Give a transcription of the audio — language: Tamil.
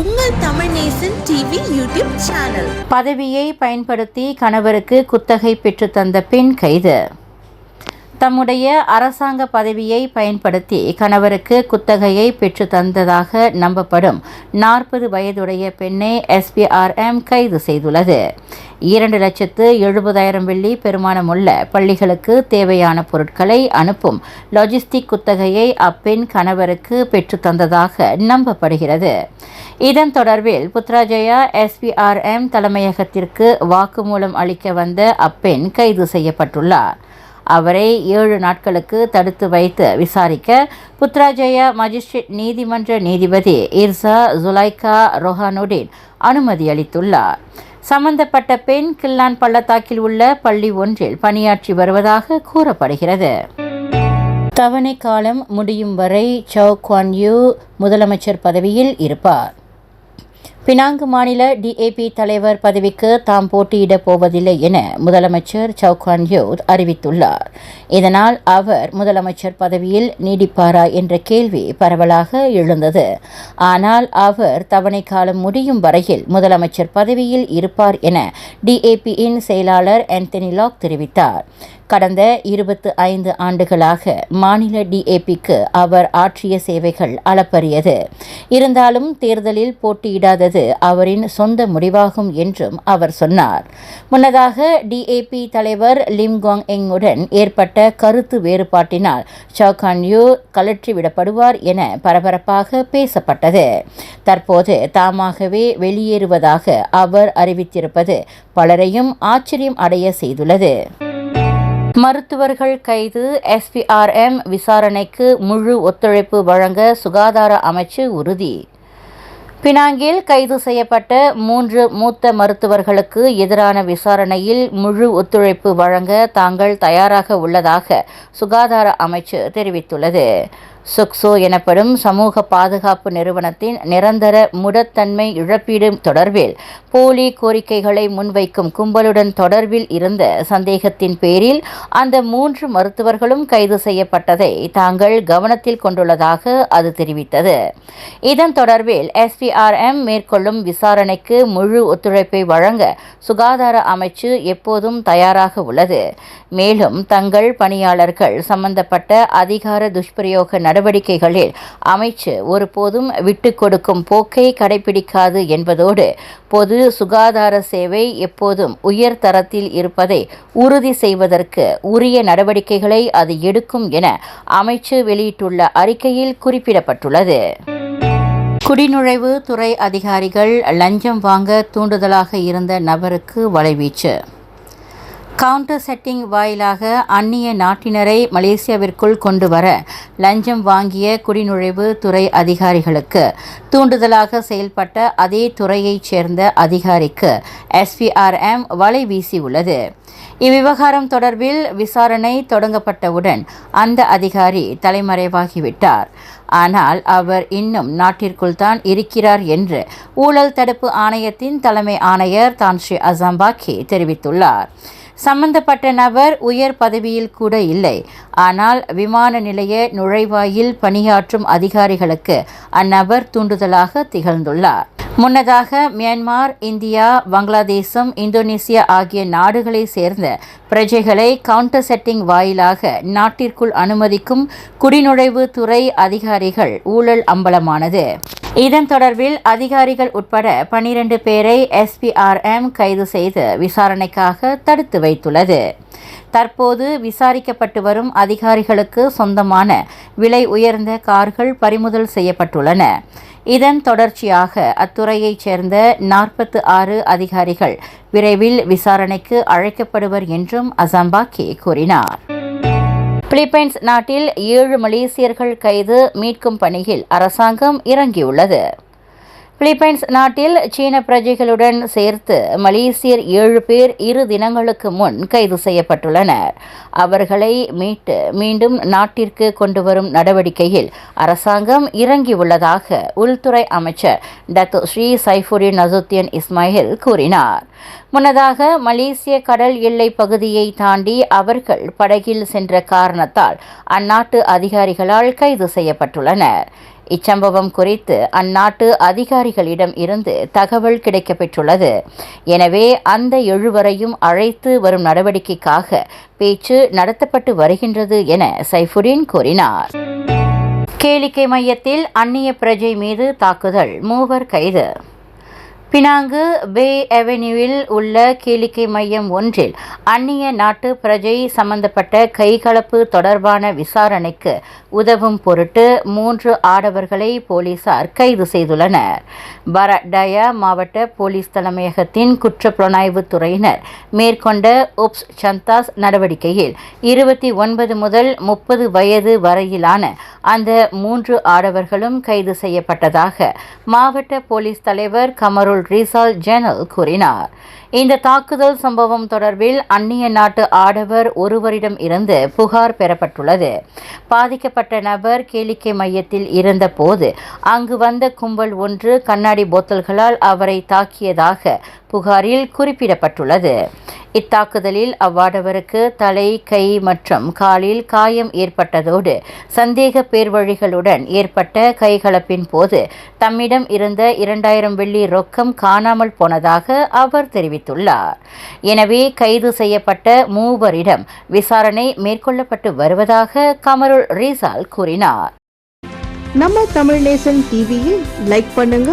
உங்கள் Tamil Nesan TV YouTube channel பதவியை பயன்படுத்தி கணவருக்கு குத்தகை பெற்றுத்தந்த பெண் கைது. தம்முடைய அரசாங்க பதவியை பயன்படுத்தி கணவருக்கு குத்தகையை பெற்று தந்ததாக நம்பப்படும் நாற்பது வயதுடைய பெண்ணை எஸ்பிஆர்எம் கைது செய்துள்ளது. இரண்டு லட்சத்து எழுபதாயிரம் வெள்ளி பெருமானமுள்ள பள்ளிகளுக்கு தேவையான பொருட்களை அனுப்பும் லாஜிஸ்டிக் குத்தகையை அப்பெண் கணவருக்கு பெற்று தந்ததாக நம்பப்படுகிறது. இதன் தொடர்பில் புத்ராஜயா எஸ்பிஆர்எம் தலைமையகத்திற்கு வாக்குமூலம் அளிக்க வந்த அப்பெண் கைது செய்யப்பட்டுள்ளார். அவரை ஏழு நாட்களுக்கு தடுத்து வைத்து விசாரிக்க புத்ராஜயா மஜிஸ்ட்ரேட் நீதிமன்ற நீதிபதி இர்சா ஜுலைகா ரொஹானுடின் அனுமதி அளித்துள்ளார். சம்பந்தப்பட்ட பெண் கில்லான் பள்ளத்தாக்கில் உள்ள பள்ளி ஒன்றில் பணியாற்றி வருவதாக கூறப்படுகிறது. தவணை காலம் முடியும் வரை சவ் குவான் யூ முதலமைச்சர் பதவியில் இருப்பார். பினாங்கு மாநில டிஏபி தலைவர் பதவிக்கு தாம் போட்டியிடப் போவதில்லை என முதலமைச்சர் சவுகான் யோத் அறிவித்துள்ளார். இதனால் அவர் முதலமைச்சர் பதவியில் நீடிப்பாரா என்ற கேள்வி பரவலாக எழுந்தது. ஆனால் அவர் தவணை காலம் முடியும் வரையில் முதலமைச்சர் பதவியில் இருப்பார் என டிஏபியின் செயலாளர் ஆந்தனி லாக் தெரிவித்தார். கடந்த இருபத்து ஐந்து ஆண்டுகளாக மாநில டிஏபிக்கு அவர் ஆற்றிய சேவைகள் அளப்பரியது. இருந்தாலும் தேர்தலில் போட்டியிடாதது அவரின் சொந்த முடிவாகும் என்றும் அவர் சொன்னார். முன்னதாக டிஏபி தலைவர் லிம் குவாங் எங்குடன் ஏற்பட்ட கருத்து வேறுபாட்டினால் சௌகான் யூ கலற்றிவிடப்படுவார் என பரபரப்பாக பேசப்பட்டது. தற்போது தாமாகவே வெளியேறுவதாக அவர் அறிவித்திருப்பது பலரையும் ஆச்சரியம் அடைய செய்துள்ளது. மருத்துவர்கள் கைது எஸ்பிஆர்எம் விசாரணைக்கு முழு ஒத்துழைப்பு வழங்க சுகாதார அமைச்சு உறுதி. பினாங்கில் கைது செய்யப்பட்ட மூன்று மூத்த மருத்துவர்களுக்கு எதிரான விசாரணையில் முழு ஒத்துழைப்பு வழங்க தாங்கள் தயாராக உள்ளதாக சுகாதார அமைச்சு தெரிவித்துள்ளது. சொக்சோ எனப்படும் சமூக பாதுகாப்பு நிறுவனத்தின் நிரந்தர முடத்தன்மை இழப்பீடு தொடர்பில் போலி கோரிக்கைகளை முன்வைக்கும் கும்பலுடன் தொடர்பில் இருந்த சந்தேகத்தின் பேரில் அந்த மூன்று மருத்துவர்களும் கைது செய்யப்பட்டதை தாங்கள் கவனத்தில் கொண்டுள்ளதாக அது தெரிவித்தது. இதன் தொடர்பில் எஸ்பிஆர்எம் மேற்கொள்ளும் விசாரணைக்கு முழு ஒத்துழைப்பை வழங்க சுகாதார அமைச்சு எப்போதும் தயாராக உள்ளது. மேலும் தங்கள் பணியாளர்கள் சம்பந்தப்பட்ட அதிகார துஷ்பிரயோக நடவடிக்கைகளில் அமைச்சு ஒருபோதும் விட்டு கொடுக்கும் போக்கை கடைபிடிக்காது என்பதோடு பொது சுகாதார சேவை எப்போதும் உயர் தரத்தில் இருப்பதை உறுதி செய்வதற்கு உரிய நடவடிக்கைகளை அது எடுக்கும் என அமைச்சு வெளியிட்டுள்ள அறிக்கையில் குறிப்பிடப்பட்டுள்ளது. குடிநுழைவு துறை அதிகாரிகள் லஞ்சம் வாங்க தூண்டுதலாக இருந்த நபருக்கு வலைவீச்சு. கவுண்டர் செட்டிங் வாயிலாக அந்நிய நாட்டினரை மலேசியாவிற்குள் கொண்டு வர லஞ்சம் வாங்கிய குடிநுழைவு துறை அதிகாரிகளுக்கு தூண்டுதலாக செயல்பட்ட அதே துறையைச் சேர்ந்த அதிகாரிக்கு எஸ்பிஆர்எம் வலை வீசியுள்ளது. இவ்விவகாரம் தொடர்பில் விசாரணை தொடங்கப்பட்டவுடன் அந்த அதிகாரி தலைமறைவாகிவிட்டார். ஆனால் அவர் இன்னும் நாட்டிற்குள் தான் இருக்கிறார் என்று ஊழல் தடுப்பு ஆணையத்தின் தலைமை ஆணையர் தான் ஸ்ரீ அசாம்பாக்கி தெரிவித்துள்ளார். சம்பந்தப்பட்ட நபர் உயர் பதவியில் கூட இல்லை. ஆனால் விமான நிலைய நுழைவாயில் பணியாற்றும் அதிகாரிகளுக்கு அந்நபர் தூண்டுதலாக திகழ்ந்துள்ளார். முன்னதாக மியான்மார் இந்தியா வங்களாதேசம் இந்தோனேசியா ஆகிய நாடுகளை சேர்ந்த பிரஜைகளை கவுண்டர் செட்டிங் வாயிலாக நாட்டிற்குள் அனுமதிக்கும் குடிநுழைவு துறை அதிகாரிகள் ஊழல் அம்பலமானது. இதன் தொடர்பில் அதிகாரிகள் உட்பட பனிரெண்டு பேரை எஸ்பிஆர்எம் கைது செய்து விசாரணைக்காக தடுத்து வைத்துள்ளது. தற்போது விசாரிக்கப்பட்டு வரும் அதிகாரிகளுக்கு சொந்தமான விலை உயர்ந்த கார்கள் பறிமுதல் செய்யப்பட்டுள்ளன. இதன் தொடர்ச்சியாக அத்துறையைச் சேர்ந்த நாற்பத்து ஆறு அதிகாரிகள் விரைவில் விசாரணைக்கு அழைக்கப்படுவர் என்றும் அசாம்பாக்கி கூறினார். பிலிப்பைன்ஸ் நாட்டில் ஏழு மலேசியர்கள் கைது மீட்கும் பணியில் அரசாங்கம் இறங்கியுள்ளது. பிலிப்பைன்ஸ் நாட்டில் சீன பிரஜைகளுடன் சேர்த்து மலேசியர் ஏழு பேர் இரு தினங்களுக்கு முன் கைது செய்யப்பட்டுள்ளனர். அவர்களை மீட்டு மீண்டும் நாட்டிற்கு கொண்டு வரும் நடவடிக்கையில் அரசாங்கம் இறங்கியுள்ளதாக உள்துறை அமைச்சர் Datuk Seri Saifuddin Nasution Ismail கூறினார். முன்னதாக மலேசிய கடல் எல்லை பகுதியை தாண்டி அவர்கள் படகில் சென்ற காரணத்தால் அந்நாட்டு அதிகாரிகளால் கைது செய்யப்பட்டுள்ளனர். இச்சம்பவம் குறித்து அந்நாட்டு அதிகாரிகளிடம் இருந்து தகவல் கிடைக்கப்பெற்றுள்ளது. எனவே அந்த எழுவரையும் அழைத்து வரும் நடவடிக்கைக்காக பேச்சு நடத்தப்பட்டு வருகின்றது என சைஃபுடீன் கூறினார். கேளிக்கை மையத்தில் அந்நிய பிரஜை மீது தாக்குதல் மூவர் கைது. பினாங்கு பே அவென்யூவில் உள்ள கேளிக்கை மையம் ஒன்றில் அந்நிய நாட்டு பிரஜை சம்பந்தப்பட்ட கைகலப்பு தொடர்பான விசாரணைக்கு உதவும் பொருட்டு மூன்று ஆடவர்களை போலீசார் கைது செய்துள்ளனர். பரடயா மாவட்ட போலீஸ் தலைமையகத்தின் குற்றப்புலனாய்வு துறையினர் மேற்கொண்ட உப்ஸ் சந்தாஸ் நடவடிக்கையில் இருபத்தி ஒன்பது முதல் முப்பது வயது வரையிலான அந்த மூன்று ஆடவர்களும் கைது செய்யப்பட்டதாக மாவட்ட போலீஸ் தலைவர் கமருல் ரிசால் ஜெனல் கூறினார். இந்த தாக்குதல் சம்பவம் தொடர்பில் அந்நிய நாட்டு ஆடவர் ஒருவரிடம் இருந்து புகார் பெறப்பட்டுள்ளது. பாதிக்கப்பட்ட நபர் கேளிக்கை மையத்தில் இருந்தபோது அங்கு வந்த கும்பல் ஒன்று கண்ணாடி போத்தல்களால் அவரை தாக்கியதாக புகாரில் குறிப்பிடப்பட்டுள்ளது. இத்தாக்குதலில் அவ்வாடவருக்கு தலை கை மற்றும் காலில் காயம் ஏற்பட்டதோடு சந்தேக பேர்வழிகளுடன் ஏற்பட்ட கைகலப்பின் போது தம்மிடம் இருந்த இரண்டாயிரம் வெள்ளி ரொக்கம் காணாமல் போனதாக அவர் தெரிவித்துள்ளார். எனவே கைது செய்யப்பட்ட மூவரிடம் விசாரணை மேற்கொள்ளப்பட்டு வருவதாக கமருல் ரீசால் கூறினார். நம்ம தமிழ் நேசன் டிவியை லைக் பண்ணுங்க